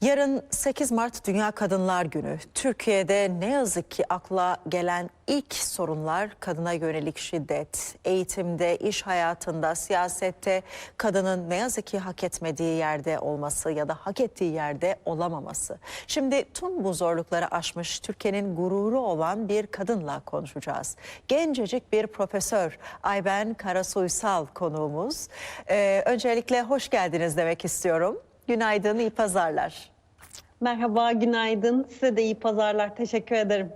Yarın 8 Mart Dünya Kadınlar Günü. Türkiye'de ne yazık ki akla gelen ilk sorunlar kadına yönelik şiddet. Eğitimde, iş hayatında, siyasette kadının ne yazık ki hak etmediği yerde olması ya da hak ettiği yerde olamaması. Şimdi tüm bu zorlukları aşmış Türkiye'nin gururu olan bir kadınla konuşacağız. Gencecik bir profesör Ayben Karasuysal konuğumuz. Ee, öncelikle hoş geldiniz demek istiyorum. Günaydın, iyi pazarlar. Merhaba, günaydın. Size de iyi pazarlar. Teşekkür ederim.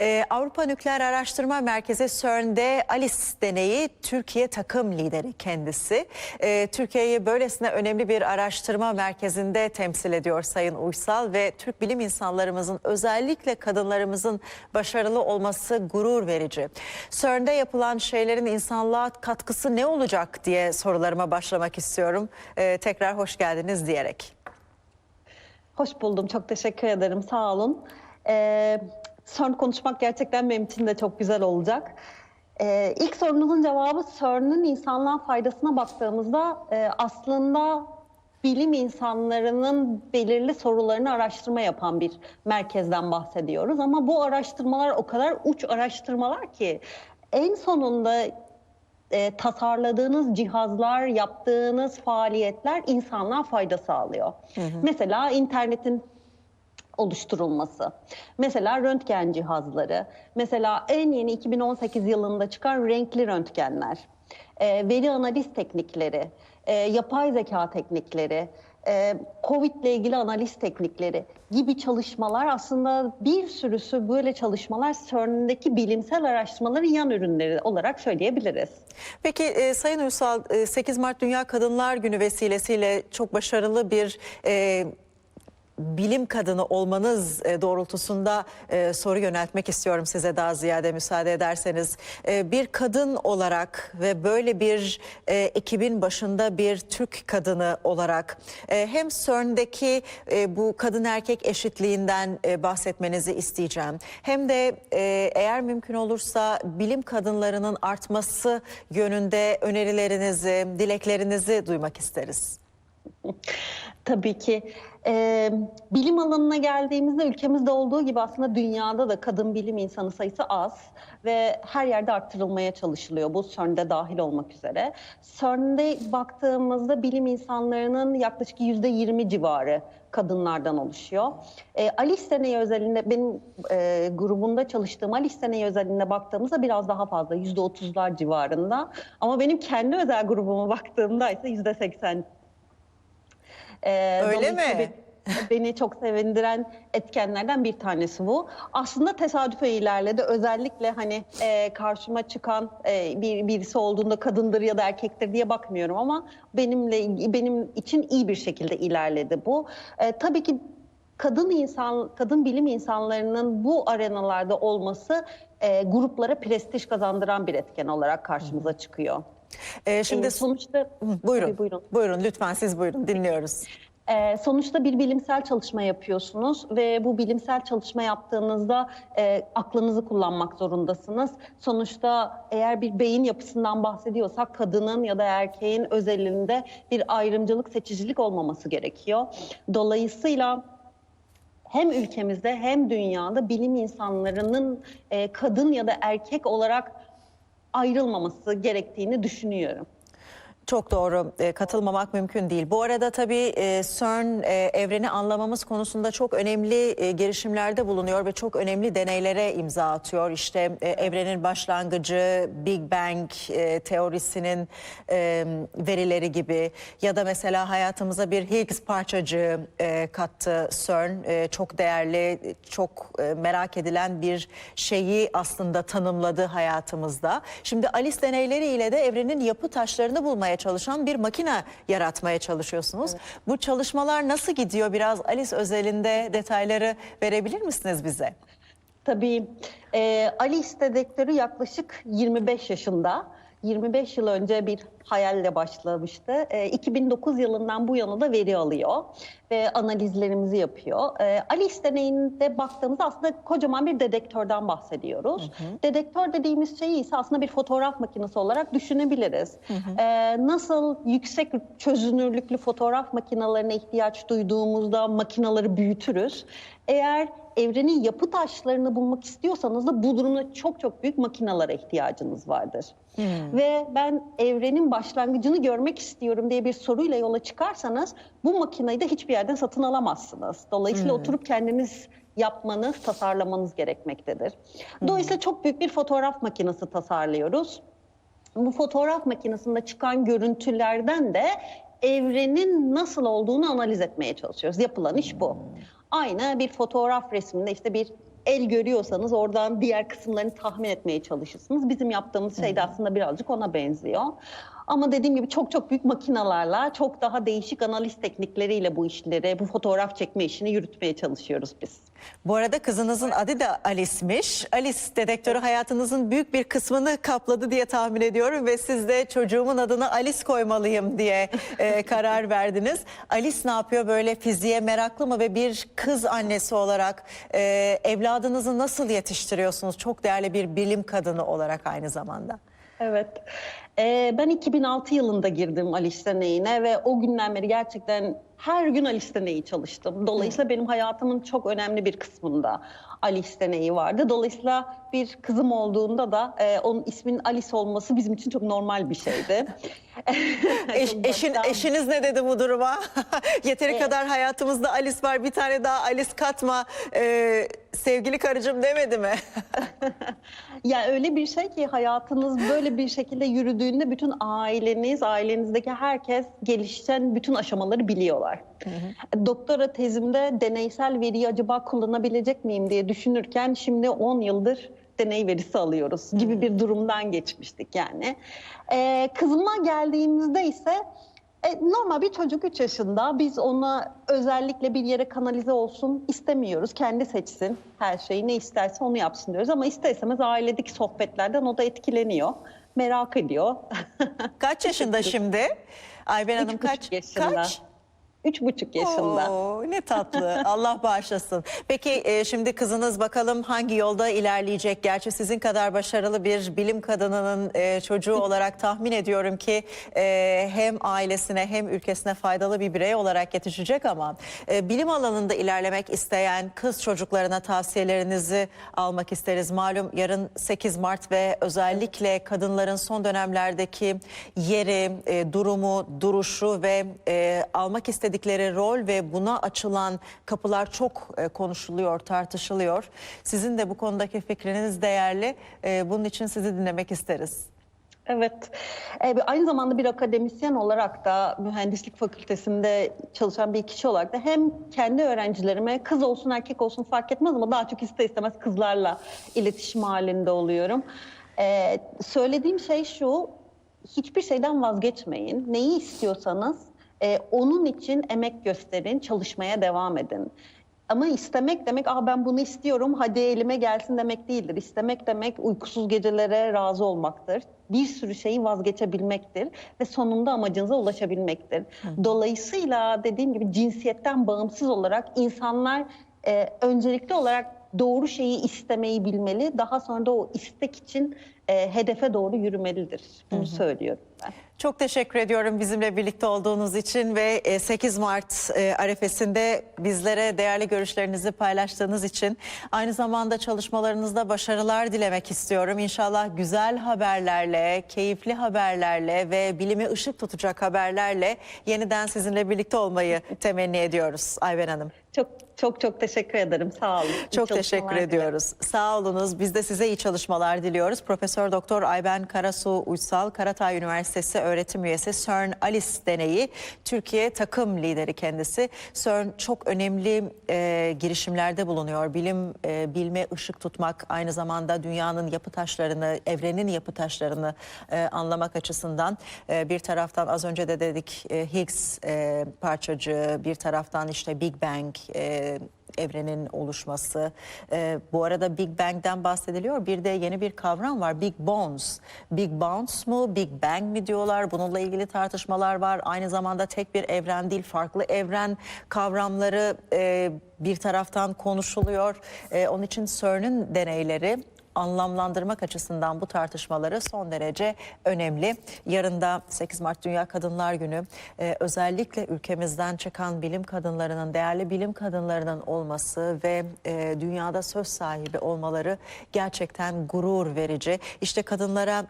Ee, Avrupa Nükleer Araştırma Merkezi CERN'de ALICE deneyi Türkiye takım lideri kendisi. Ee, Türkiye'yi böylesine önemli bir araştırma merkezinde temsil ediyor Sayın Uysal ve Türk bilim insanlarımızın özellikle kadınlarımızın başarılı olması gurur verici. CERN'de yapılan şeylerin insanlığa katkısı ne olacak diye sorularıma başlamak istiyorum. Ee, tekrar hoş geldiniz diyerek. Hoş buldum. Çok teşekkür ederim. Sağ olun. Ee, CERN konuşmak gerçekten benim için de çok güzel olacak. Ee, ilk sorunuzun cevabı CERN'ün insanlığa faydasına baktığımızda e, aslında bilim insanlarının belirli sorularını araştırma yapan bir merkezden bahsediyoruz. Ama bu araştırmalar o kadar uç araştırmalar ki en sonunda e, tasarladığınız cihazlar, yaptığınız faaliyetler insanlığa fayda sağlıyor. Mesela internetin oluşturulması, mesela röntgen cihazları, mesela en yeni 2018 yılında çıkan renkli röntgenler, e, veri analiz teknikleri, e, yapay zeka teknikleri, Covid ile ilgili analiz teknikleri gibi çalışmalar aslında bir sürüsü böyle çalışmalar CERN'deki bilimsel araştırmaların yan ürünleri olarak söyleyebiliriz. Peki e, Sayın Uysal e, 8 Mart Dünya Kadınlar Günü vesilesiyle çok başarılı bir e, bilim kadını olmanız e, doğrultusunda e, soru yöneltmek istiyorum size daha ziyade müsaade ederseniz. E, bir kadın olarak ve böyle bir ekibin başında bir Türk kadını olarak hem CERN'deki bu kadın erkek eşitliğinden bahsetmenizi isteyeceğim. Hem de eğer mümkün olursa bilim kadınlarının artması yönünde önerilerinizi, dileklerinizi duymak isteriz. Tabii ki. Ee, bilim alanına geldiğimizde ülkemizde olduğu gibi aslında dünyada da kadın bilim insanı sayısı az ve her yerde arttırılmaya çalışılıyor. Bu CERN'de dahil olmak üzere. CERN'de baktığımızda bilim insanlarının yaklaşık yüzde yirmi civarı kadınlardan oluşuyor. E, Alice deneyi özelinde benim e, grubunda çalıştığım Alice deneyi özelinde baktığımızda biraz daha fazla yüzde otuzlar civarında. Ama benim kendi özel grubuma baktığımda ise yüzde seksen ee, Öyle mi? be- Beni çok sevindiren etkenlerden bir tanesi bu. Aslında tesadüfe ilerledi. Özellikle hani e, karşıma çıkan e, bir birisi olduğunda kadındır ya da erkektir diye bakmıyorum ama benimle benim için iyi bir şekilde ilerledi bu. E, tabii ki kadın insan, kadın bilim insanlarının bu arenalarda olması e, gruplara prestij kazandıran bir etken olarak karşımıza çıkıyor. E, şimdi E, sonuçta buyurun, Tabii, buyurun. buyurun lütfen siz buyurun dinliyoruz. Ee, sonuçta bir bilimsel çalışma yapıyorsunuz ve bu bilimsel çalışma yaptığınızda e, aklınızı kullanmak zorundasınız. Sonuçta eğer bir beyin yapısından bahsediyorsak kadının ya da erkeğin özelinde bir ayrımcılık, seçicilik olmaması gerekiyor. Dolayısıyla hem ülkemizde hem dünyada bilim insanlarının e, kadın ya da erkek olarak ayrılmaması gerektiğini düşünüyorum. Çok doğru. E, katılmamak mümkün değil. Bu arada tabii e, CERN e, evreni anlamamız konusunda çok önemli e, girişimlerde bulunuyor ve çok önemli deneylere imza atıyor. İşte e, evrenin başlangıcı, Big Bang e, teorisinin e, verileri gibi ya da mesela hayatımıza bir Higgs parçacığı e, kattı CERN. E, çok değerli, çok e, merak edilen bir şeyi aslında tanımladı hayatımızda. Şimdi ALICE deneyleriyle de evrenin yapı taşlarını bulmaya çalışan bir makine yaratmaya çalışıyorsunuz. Bu çalışmalar nasıl gidiyor? Biraz ALICE özelinde detayları verebilir misiniz bize? Tabii. E, Alice dedektörü yaklaşık 25 yaşında. 25 yıl önce bir hayalle başlamıştı. E, 2009 yılından bu yana da veri alıyor ve analizlerimizi yapıyor. E, Alice deneyinde baktığımızda aslında kocaman bir dedektörden bahsediyoruz. Dedektör dediğimiz şeyi ise aslında bir fotoğraf makinesi olarak düşünebiliriz. E, nasıl yüksek çözünürlüklü fotoğraf makinelerine ihtiyaç duyduğumuzda makinaları büyütürüz. Eğer evrenin yapı taşlarını bulmak istiyorsanız da bu durumda çok çok büyük makinalara ihtiyacınız vardır. Ve ben evrenin başlangıcını görmek istiyorum diye bir soruyla yola çıkarsanız bu makineyi de hiçbir yerden satın alamazsınız. Dolayısıyla oturup kendiniz yapmanız, tasarlamanız gerekmektedir. Dolayısıyla çok büyük bir fotoğraf makinesi tasarlıyoruz. Bu fotoğraf makinesinde çıkan görüntülerden de evrenin nasıl olduğunu analiz etmeye çalışıyoruz. Yapılan iş bu. Aynı bir fotoğraf resminde işte bir el görüyorsanız oradan diğer kısımlarını tahmin etmeye çalışırsınız. Bizim yaptığımız şey de aslında birazcık ona benziyor. Ama dediğim gibi çok çok büyük makinalarla, çok daha değişik analiz teknikleriyle bu işleri, bu fotoğraf çekme işini yürütmeye çalışıyoruz biz. Bu arada kızınızın adı da Alice'miş. Alice dedektörü hayatınızın büyük bir kısmını kapladı diye tahmin ediyorum ve siz de çocuğumun adını Alice koymalıyım diye e, karar verdiniz. Alice ne yapıyor böyle fiziğe meraklı mı ve bir kız annesi olarak e, evladınızı nasıl yetiştiriyorsunuz? Çok değerli bir bilim kadını olarak aynı zamanda. Evet. Ee, ben 2006 yılında girdim Alice Deneyine ve o günden beri gerçekten her gün Alice Deneyi çalıştım. Dolayısıyla benim hayatımın çok önemli bir kısmında Alice Deneyi vardı. Dolayısıyla bir kızım olduğunda da e, onun isminin Alice olması bizim için çok normal bir şeydi. Eş- eşin, eşiniz ne dedi bu duruma? Yeteri E- kadar hayatımızda Alice var bir tane daha Alice katma e, sevgili karıcığım demedi mi? Ya öyle bir şey ki hayatınız böyle bir şekilde yürüdüğünde bütün aileniz, ailenizdeki herkes gelişen bütün aşamaları biliyorlar. Doktora tezimde deneysel veriyi acaba kullanabilecek miyim diye düşünürken şimdi 10 yıldır deney verisi alıyoruz gibi bir durumdan geçmiştik yani. Ee, kızıma geldiğimizde ise e, normal bir çocuk 3 yaşında. Biz ona özellikle bir yere kanalize olsun istemiyoruz. Kendi seçsin her şeyi ne isterse onu yapsın diyoruz. Ama ister istemez ailedeki sohbetlerden o da etkileniyor. Merak ediyor. Kaç yaşında şimdi? Ayben Hanım kaç? yaşında. Kaç? Üç buçuk yaşında. Oo, ne tatlı. Allah bağışlasın. Peki e, şimdi kızınız bakalım hangi yolda ilerleyecek? Gerçi sizin kadar başarılı bir bilim kadınının e, çocuğu olarak tahmin ediyorum ki e, hem ailesine hem ülkesine faydalı bir birey olarak yetişecek ama e, bilim alanında ilerlemek isteyen kız çocuklarına tavsiyelerinizi almak isteriz. Malum yarın 8 Mart ve özellikle kadınların son dönemlerdeki yeri, e, durumu, duruşu ve e, almak istedikleri rol ve buna açılan kapılar çok e, konuşuluyor, tartışılıyor. Sizin de bu konudaki fikriniz değerli. E, bunun için sizi dinlemek isteriz. Evet. Ee, aynı zamanda bir akademisyen olarak da mühendislik fakültesinde çalışan bir kişi olarak da hem kendi öğrencilerime kız olsun erkek olsun fark etmez ama daha çok ister istemez kızlarla iletişim halinde oluyorum. Ee, söylediğim şey şu, hiçbir şeyden vazgeçmeyin. Neyi istiyorsanız e, onun için emek gösterin, çalışmaya devam edin. Ama istemek demek, ah ben bunu istiyorum, hadi elime gelsin demek değildir. İstemek demek uykusuz gecelere razı olmaktır. Bir sürü şeyi vazgeçebilmektir ve sonunda amacınıza ulaşabilmektir. Dolayısıyla dediğim gibi cinsiyetten bağımsız olarak insanlar e, öncelikli olarak doğru şeyi istemeyi bilmeli. Daha sonra da o istek için e, hedefe doğru yürümelidir. Bunu söylüyorum ben. Çok teşekkür ediyorum bizimle birlikte olduğunuz için ve e, 8 Mart e, arefesinde bizlere değerli görüşlerinizi paylaştığınız için aynı zamanda çalışmalarınızda başarılar dilemek istiyorum. İnşallah güzel haberlerle, keyifli haberlerle ve bilimi ışık tutacak haberlerle yeniden sizinle birlikte olmayı temenni ediyoruz Ayben Hanım. Çok çok çok teşekkür ederim. Sağ olun. İyi Çok teşekkür dilerim. ediyoruz. Sağ olunuz. Biz de size iyi çalışmalar diliyoruz. Profesör Doktor Ayben Karasu Uysal, Karatay Üniversitesi öğretim üyesi CERN Alice deneyi Türkiye takım lideri kendisi. CERN çok önemli e, girişimlerde bulunuyor. Bilim, e, bilme, ışık tutmak aynı zamanda dünyanın yapı taşlarını, evrenin yapı taşlarını e, anlamak açısından e, bir taraftan az önce de dedik e, Higgs e, parçacığı, bir taraftan işte Big Bang, e, evrenin oluşması. E, bu arada Big Bang'den bahsediliyor. Bir de yeni bir kavram var. Big Bounce. Big Bounce mu, Big Bang mi diyorlar. Bununla ilgili tartışmalar var. Aynı zamanda tek bir evren değil, farklı evren kavramları e, bir taraftan konuşuluyor. E, onun için CERN'ün deneyleri anlamlandırmak açısından bu tartışmaları son derece önemli. Yarın da 8 Mart Dünya Kadınlar Günü Ee, özellikle ülkemizden çıkan bilim kadınlarının, değerli bilim kadınlarının olması ve e, dünyada söz sahibi olmaları gerçekten gurur verici. İşte kadınlara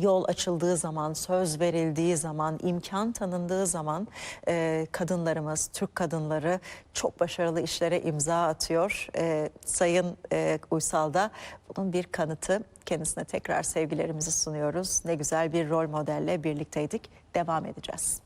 yol açıldığı zaman, söz verildiği zaman, imkan tanındığı zaman e, kadınlarımız, Türk kadınları çok başarılı işlere imza atıyor. E, Sayın e, Uysal da bunun bir kanıtı. Kendisine tekrar sevgilerimizi sunuyoruz. Ne güzel bir rol modelle birlikteydik. Devam edeceğiz.